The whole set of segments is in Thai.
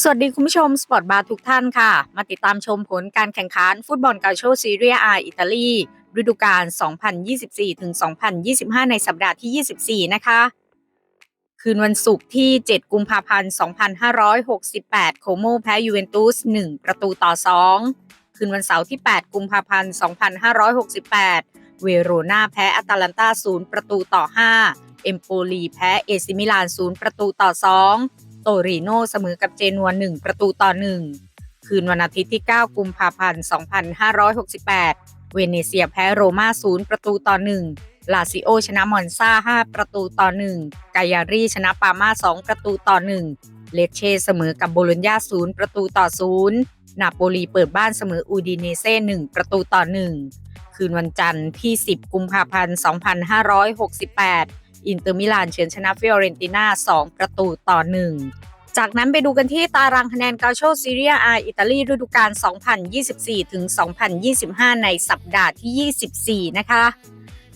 สวัสดีคุณผู้ชมสปอร์ตบาร์ทุกท่านค่ะ มาติดตามชมผลการแข่งขันฟุตบอลกาโชซีเรียอาอิตาลีฤดูกาล 2024-2025 ในสัปดาห์ที่ 24 นะคะ คืนวันศุกร์ที่ 7 กุมภาพันธ์ 2568 โคโมแพ้ยูเวนตุส 1 ประตูต่อ 2 คืนวันเสาร์ที่ 8 กุมภาพันธ์ 2568 เวโรนาแพ้อาตาลันตา 0 ประตูต่อ 5 เอมโปลีแพ้เอซิมิลาน 0 ประตูต่อ 2 โตริโนเสมอกับเจนัว1 ประตูต่อ 1 คืนวันอาทิตย์ที่ 9 กุมภาพันธ์ 2568 เวเนเซียแพ้โรม่า 0 ประตูต่อ 1 ลาซิโอชนะมอนซา5 ประตูต่อ 1 กายารีชนะปาม่า 2 ประตูต่อ 1 เลเชเสมอกับโบโลญญา 0 ประตูต่อ 0 นาโปลีเปิดบ้านเสมออูดิเนเซ่1 ประตูต่อ 1 คืนวันจันทร์ที่ 10 กุมภาพันธ์ 2568 อินเตอร์มิลานเฉือนชนะฟิออเรนติน่า 2 ประตูต่อ 1 จากนั้นไปดูกันที่ตารางคะแนนกาโชซีเรียอาอิตาลีฤดูกาล 2024 ถึง 2025 ในสัปดาห์ที่ 24 นะคะ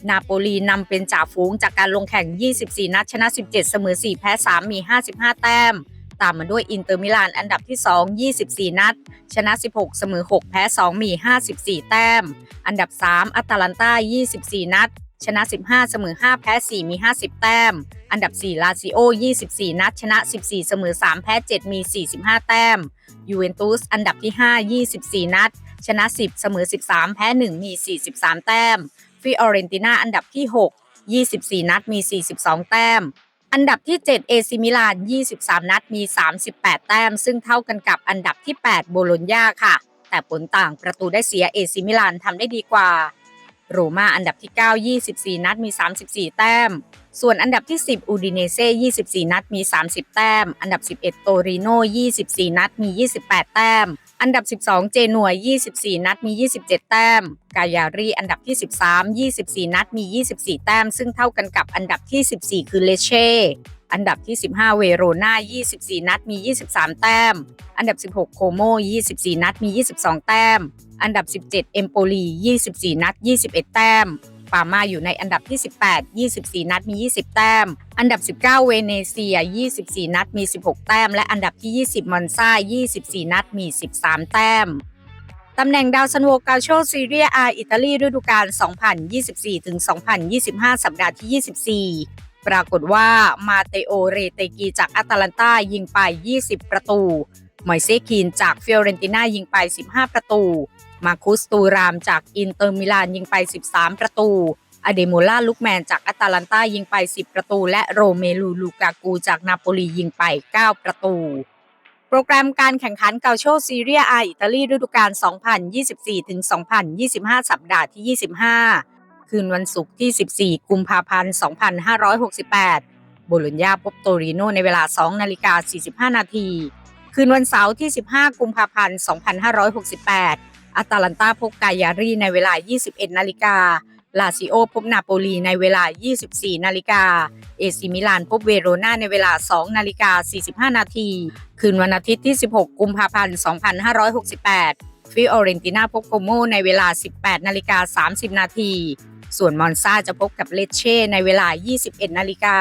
นาโปลีนำเป็นจ่าฝูงจากการลงแข่ง 24 นัดชนะ 17 เสมอ 4 แพ้ 3 มี 55 แต้ม ตามมาด้วยอินเตอร์มิลานอันดับที่ 2 24 นัด ชนะ 16 เสมอ 6 แพ้ 2 มี 54 แต้ม อันดับ 3อัตแลนตา24 นัด ชนะ 15 เสมอ 5 แพ้ 4 มี 50 แต้ม อันดับ 4 ลาซิโอ 24 นัด ชนะ 14 เสมอ 3 แพ้ 7 มี 45 แต้ม ยูเวนตุส อันดับที่ 5 24 นัด ชนะ 10 เสมอ 13 แพ้ 1 มี 43 แต้ม ฟิออเรนติน่า อันดับที่ 6 24 นัด มี 42 แต้ม อันดับที่ 7 เอซิมิลาน 23 นัด มี 38 แต้ม ซึ่งเท่ากันกับอันดับที่ 8 โบโลญญาค่ะ แต่ผลต่างประตูได้เสียเอซิมิลานทำได้ดีกว่า โรมาอันดับที่ 9 24 นัดมี 34 แต้ม ส่วนอันดับที่ 10 อูดิเนเซ่24 นัดมี 30 แต้ม อันดับ 11 โตริโน24 นัดมี 28 แต้ม อันดับ 12 เจนัว24 นัดมี 27 แต้ม กายารีอันดับที่ 13 24 นัดมี 24 แต้ม ซึ่งเท่ากันกับอันดับที่ 14 คือเลเช่ อันดับที่ 15 เวโรนา24 นัดมี 23 แต้ม อันดับ 16 โคโม 24 นัดมี 22 แต้ม อันดับ 17 เอมโปลี 24 นัด 21 แต้ม ปามาอยู่ในอันดับที่ 18 24 นัดมี 20 แต้ม อันดับ 19 เวเนเซีย 24 นัดมี 16 แต้ม และอันดับที่ 20 มอนซา24 นัดมี 13 แต้มตำแหน่งดาวซันโวกาโชซีเรียอาอิตาลีฤดูกาล 2024-2025 สัปดาห์ที่ 24 ปรากฏว่ามาเตโอเรเตกีจากอาตาลันตายิงไป 20 ประตูมอยเซคีนจากฟิออเรนติน่ายิงไป 15 ประตู มาคุสตูรามจากอินเตอร์มิลานยิงไป 13 ประตู อเดโมล่าลุกแมนจากอาตาลันตายิงไป 10 ประตู และโรเมลูลูกากูจากนาโปลียิงไป 9 ประตู โปรแกรมการแข่งขันเกาโชซีเรียอาอิตาลีฤดูกาล2024-2025 สัปดาห์ที่ 25 คืนวันศุกร์ที่ 14 กุมภาพันธ์ 2568 โบโลญญาพบโตริโนในเวลา 2 นาฬิกา 45 นาที คืนวันเสาร์ที่ 15 กุมภาพันธ์ 2568 อาตาลันตาพบกายารีในเวลา 21 นาฬิกา ลาซิโอพบนาโปลีในเวลา 24 นาฬิกา เอซิมิลานพบเวโรนาในเวลา 2 นาฬิกา 45 นาที คืนวันอาทิตย์ที่ 16 กุมภาพันธ์ 2568ฟิออเรนติน่าพบโคโมในเวลา 18 นาฬิกา 30 นาที ส่วนมอนซาจะพบกับเลเช่ในเวลา 21 นาฬิกา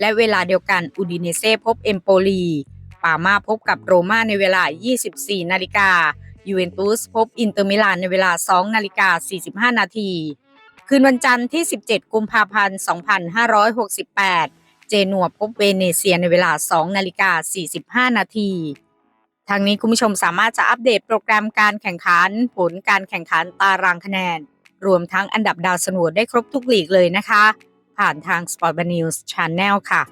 และเวลาเดียวกันอูดิเนเซ่พบเอมโปลีปามาพบกับโรม่าในเวลา 24 นาฬิกายูเวนตุสพบอินเตอร์มิลานในเวลา 2 นาฬิกา 45 นาที คืนวันจันทร์ที่ 17 กุมภาพันธ์ 2568 เจนัวพบเวเนเซียในเวลา 2 นาฬิกา 45 นาทีทางนี้คุณผู้ชมสามารถจะอัปเดตโปรแกรมการแข่งขัน ผลการแข่งขันตารางคะแนน รวมทั้งอันดับดาวสนวดได้ครบทุกหลีกเลยนะคะ ผ่านทาง Sport News Channel ค่ะ